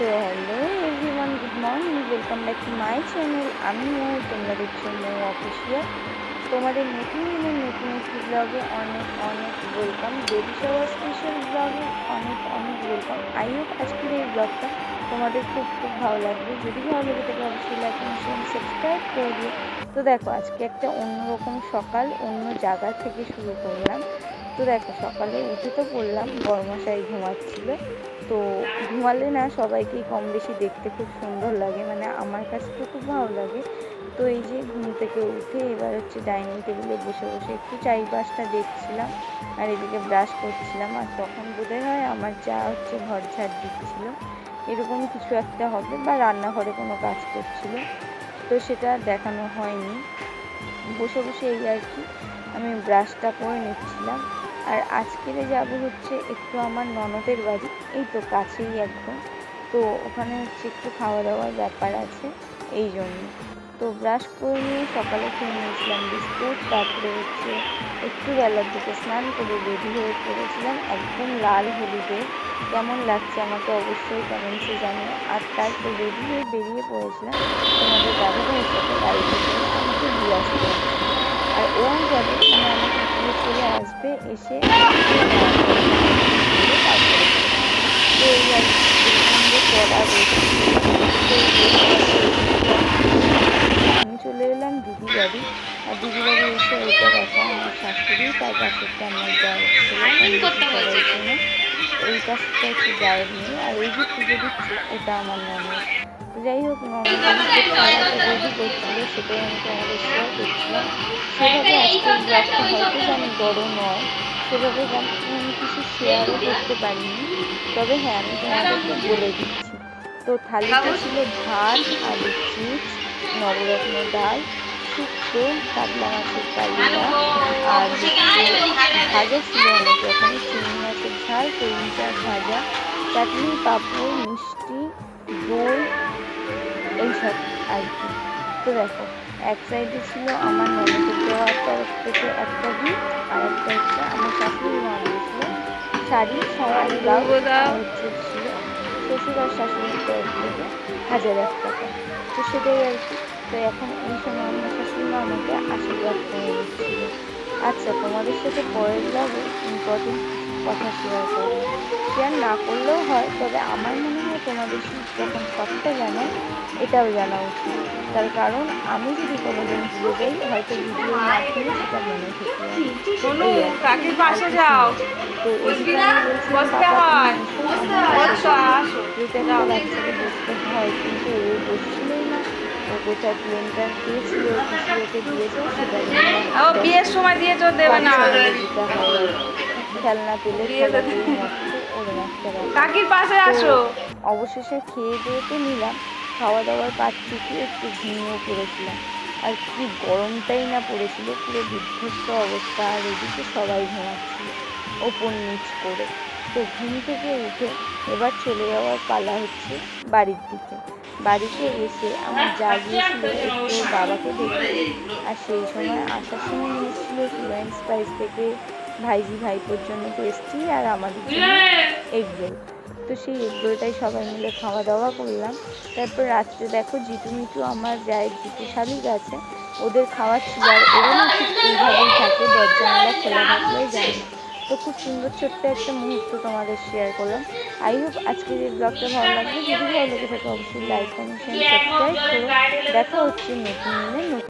তো hello everyone good morning welcome back to my channel আমি মৌ তোমরা দেখছ মৌ অফিসিয়াল তোমাদের নতুন দিনের নতুন একটি ব্লগে অনেক অনেক ওয়েলকাম বেবি শাওয়ার স্পেশাল ব্লগে অনেক অনেক ওয়েলকাম আই হোপ আজকের এই ব্লগটা তোমাদের খুব খুব ভালো লাগবে। যদি ভালো লাগে তাহলে অবশ্যই লাইক এবং সাবস্ক্রাইব করে দিও। তো দেখো, আজকে একটা অন্যরকম সকাল, অন্য জায়গা থেকে শুরু করলাম। তো দেখো সকালে উঠে তো পড়লাম বড়মশাই ঘুমাচ্ছিল। তো ঘুমালে না সবাইকেই কম বেশি দেখতে খুব সুন্দর লাগে মানে আমার কাছে তো খুব ভালো লাগে। তো এই যে ঘুম থেকে উঠে এবার হচ্ছে ডাইনিং টেবিলে বসে বসে একটু চারিপাশটা দেখছিলাম আর এদিকে ব্রাশ করছিলাম। আর তখন বোধহয় হয় আমার যা হচ্ছে ঘর ঝাড় দিচ্ছিল, এরকম কিছু একটা হবে বা রান্নাঘরে কোনো কাজ করছিল। তো সেটা দেখানো হয়নি। বসে বসে এই আর কি, আমি ব্রাশটা করে নিচ্ছিলাম। আর আজকে যাব হচ্ছে একটু আমার ননদের বাড়ি, এই তো কাছেই একদম। তো ওখানে হচ্ছে একটু খাওয়া দাওয়ার ব্যাপার আছে, এই জন্য। তো ব্রাশ করে নিয়ে সকালে খেয়ে নিয়েছিলাম বিস্কুট, তারপরে হচ্ছে একটু বেলার দিকে স্নান করে রেডি হয়ে পড়েছিলাম একদম লাল হলুদে। কেমন লাগছে আমাকে অবশ্যই কমেন্টসে জানিও। আর তারপর রেডি হয়ে বেরিয়ে পড়েছিলাম তোমাদের দাদা ভাইয়ের সাথে গাড়িতে আমাকে দিয়ে আসতে আর ও যাবে মানে আমাকে দিয়ে চলে আসবে, এসে তো এই আর আমি চলে এলাম দিদি বাড়ি। আর দিদি বাড়ি এসে ওইটা দেখা আমার শাশুড়ি, তার পাশেরটা আমার জন্য এই পাশটা একটু গায়ের নিয়ে আর এই যে পুজো দিচ্ছি, এটা আমার ননদ যাই হোক রেডি করছিল, সেটাই আমি তোমাদের শেয়ার করছিলাম সেভাবে আজকের ব্লগটা হয়তো জানি বড় নয়, সেভাবে আমি কিছু শেয়ারও করতে পারিনি। তবে হ্যাঁ আমি তোমাদেরকে বলে দিচ্ছি তো থালিতে ছিল ভাত আলু চিপস নবরত্ন ডাল শুক্তো কাতলা মাছের কালিয়া আর ভাজা ছিল অনেক রকমের চিংড়ি মাছের ঝাল তরুণ শাক ভাজা চাটনি পাঁপড় মিষ্টি দই এইসব আর কি। তো দেখো এক সাইডে ছিল আমার ননদের দেওয়ার তরফ থেকে একটা গিফট আর একটা হচ্ছে আমার শাশুড়ি মা শাড়ি সারা ব্লাউজ শ্বশুর আর শাশুড়ি থেকে হাজার এক টাকা। তো সেটাই আর কি। তো এখন এই সময় আমার শাশুড়ি মা আমাকে আশীর্বাদ করে দিচ্ছিল। আচ্ছা তোমাদের সাথে পরের ব্লগে ইম্পর্টেন্ট কথা শেয়ার করব। শেয়ার না করলেও হয় তবে আমার মনে হয় তোমাদের যখন সবটা জানায় এটাও জানা উচিত। তার কারণ আমি যদি কোনোদিন ভুলে যাই হয়তো ভিডিওর মাধ্যমে সেটা মনে থেকে পাশে যাও। তো এদিকে বসতে হয়। বসতে হয় কিন্তু না ও গোটা প্লেনটা দিয়েছিল দিয়েছে সেটা ও বিয়ের সময় দিয়ে তো দেবে না। খেলনা পেলে। কাকির পাশে আসো। অবশেষে খেয়ে দিয়ে তো নিলাম খাওয়া দাওয়ার পাচ্ছি কি একটু ঘুমিয়েও পড়েছিলাম। আর কি গরমটাই না পড়েছিল পুরো বিধ্বস্ত অবস্থা আর এদিকে সবাই ঘুমাচ্ছিল ওপর নিচ করে। তো ঘুম থেকে উঠে এবার চলে যাওয়ার পালা হচ্ছে বাড়ির দিকে। বাড়িতে এসে আমার যা গিয়েছিল একটু বাবাকে দেখে। আর সেই সময় আসার সময় নিয়েছিল ফ্লুয়েন্ট স্পাইস থেকে ভাইজি ভাইপোর জন্য টেস্টি আর আমাদের জন্য এগ রোল তো সেই এগ রোলটাই সবাই মিলে খাওয়া দাওয়া করলাম। তারপর রাত্রে দেখো জিটু মিটু আমার যায়ের জিটু শালিক আছে, ওদের খাওয়ার ছিল আর ওরা না ঠিক এইভাবেই থাকে দরজা জানলা খোলা থাকলেই যায় না। তো খুব সুন্দর ছোট্ট একটা মুহূর্ত তোমাদের শেয়ার করলাম। আই হোপ আজকের এই ব্লগটা ভালো লাগবে। যদি ভালো লেগে থাকে, অবশ্যই লাইক কমেন্ট সাবস্ক্রাইব করো। দেখা হচ্ছে নতুন দিনে, নতুন